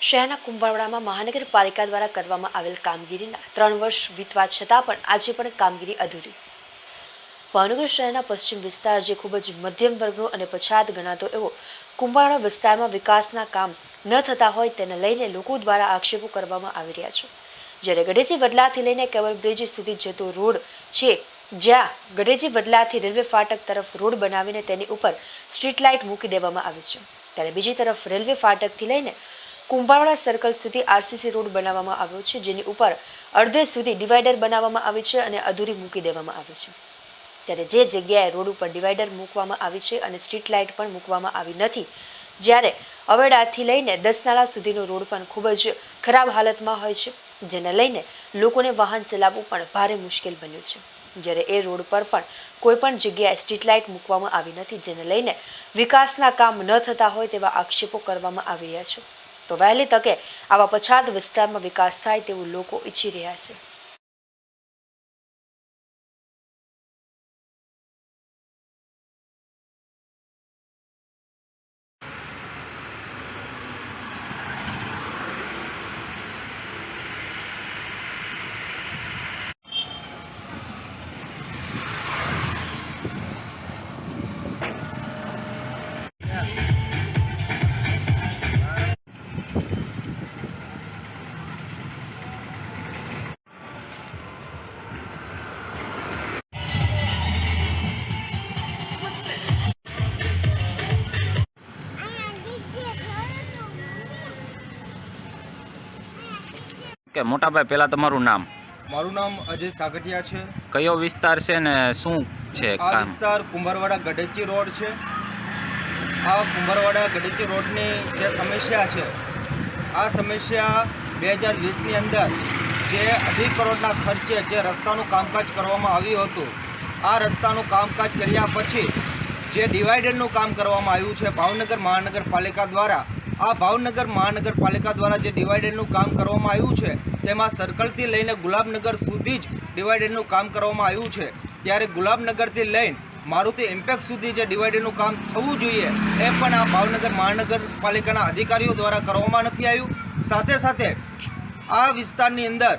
શહેરના કુંભારવાડામાં મહાનગરપાલિકા દ્વારા કરવામાં આવેલ કામગીરીના ત્રણ વર્ષ વીતવા છતાં પણ આજે પણ કામગીરી અધૂરી. ભાવનગર શહેરના પશ્ચિમ વિસ્તાર જે ખૂબ જ મધ્યમ વર્ગનો અને પછાત ગણાતો એવો કુંભારવાડા વિસ્તારમાં વિકાસના કામ ન થતા હોય તેને લઈને લોકો દ્વારા આક્ષેપો કરવામાં આવી રહ્યા છે. જ્યારે ગઢેજી વડલાથી લઈને કેવલ બ્રિજ સુધી જતો રોડ છે, જ્યાં ગઢેજી વડલાથી રેલવે ફાટક તરફ રોડ બનાવીને તેની ઉપર સ્ટ્રીટ લાઇટ મૂકી દેવામાં આવી છે. ત્યારે બીજી તરફ રેલવે ફાટકથી લઈને કુંભારવાડા સર્કલ સુધી આરસીસી રોડ બનાવવામાં આવ્યો છે, જેની ઉપર અડધે સુધી ડિવાઈડર બનાવવામાં આવી છે અને અધૂરી મૂકી દેવામાં આવી છે. ત્યારે જે જગ્યાએ રોડ ઉપર ડિવાઈડર મૂકવામાં આવી છે અને સ્ટ્રીટ લાઇટ પણ મૂકવામાં આવી નથી, જ્યારે અવેડાથી લઈને દસનાળા સુધીનો રોડ પણ ખૂબ જ ખરાબ હાલતમાં હોય છે, જેને લઈને લોકોને વાહન ચલાવવું પણ ભારે મુશ્કેલ બન્યું છે. જ્યારે એ રોડ પર પણ કોઈ પણ જગ્યાએ સ્ટ્રીટ લાઇટ મૂકવામાં આવી નથી, જેને લઈને વિકાસના કામ ન થતા હોય તેવા આક્ષેપો કરવામાં આવી રહ્યા છે. તો વહેલી તકે આવા પછાત વિસ્તારમાં વિકાસ થાય તેવું લોકો ઈચ્છી રહ્યા છે. કે મોટાભાઈ પહેલાં તમારું નામ? મારું નામ અજય સાગઠિયા છે. કયો વિસ્તાર છે ને શું છે આ વિસ્તાર કુંભારવાડા ગઢેચી રોડ છે. આ કુંભારવાડા ગડેચી રોડની જે સમસ્યા છે આ સમસ્યા બે હજાર વીસની અંદર જે અઢી કરોડના ખર્ચે જે રસ્તાનું કામકાજ કરવામાં આવ્યું હતું આ રસ્તાનું કામકાજ કર્યા પછી જે ડિવાઈડરનું કામ કરવામાં આવ્યું છે, ભાવનગર મહાનગરપાલિકા દ્વારા. આ ભાવનગર મહાનગરપાલિકા દ્વારા જે ડિવાઈડરનું કામ કરવામાં આવ્યું છે, તેમાં સર્કલથી લઈને ગુલાબનગર સુધી જ ડિવાઈડરનું કામ કરવામાં આવ્યું છે. ત્યારે ગુલાબનગરથી લઈને મારુતિ ઇમ્પેક્ટ સુધી જે ડિવાઈડરનું કામ થવું જોઈએ, એ પણ આ ભાવનગર મહાનગરપાલિકાના અધિકારીઓ દ્વારા કરવામાં નથી આવ્યું. સાથે સાથે આ વિસ્તારની અંદર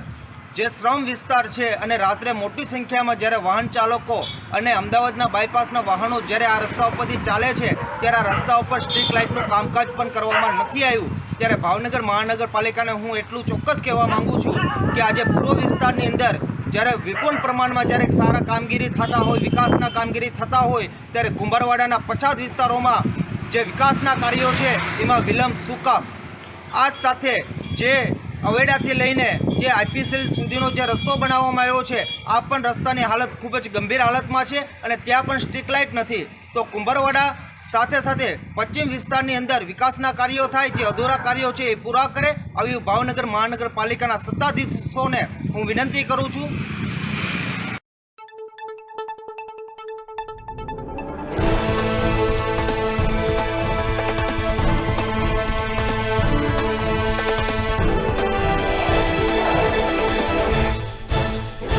જે શ્રમ વિસ્તાર છે અને રાત્રે મોટી સંખ્યામાં જ્યારે વાહન ચાલકો અને અમદાવાદના બાયપાસના વાહનો જ્યારે આ રસ્તા ઉપરથી ચાલે છે, ત્યારે આ રસ્તા ઉપર સ્ટ્રીટ લાઇટનું કામકાજ પણ કરવામાં નથી આવ્યું. ત્યારે ભાવનગર મહાનગરપાલિકાને હું એટલું ચોક્કસ કહેવા માંગુ છું કે આજે પૂર્વ વિસ્તારની અંદર જ્યારે વિપુલ પ્રમાણમાં જ્યારે સારા કામગીરી થતા હોય, વિકાસના કામગીરી થતા હોય, ત્યારે કુંભારવાડાના પછાત વિસ્તારોમાં જે વિકાસના કાર્યો છે, એમાં વિલંબ સુકામ કામ? આ સાથે જે અવેડાથી લઈને જે આઈપીસીએલ સુધીનો જે રસ્તો બનાવવામાં આવ્યો છે, આ પણ રસ્તાની હાલત ખૂબ જ ગંભીર હાલતમાં છે અને ત્યાં પણ સ્ટ્રીટ લાઇટ નથી. તો કુંભરવાડા સાથે સાથે પશ્ચિમ વિસ્તારની અંદર વિકાસના કાર્યો થાય, જે અધૂરા કાર્યો છે એ પૂરા કરે, આવી ભાવનગર મહાનગરપાલિકાના સત્તાધીશોને હું વિનંતી કરું છું.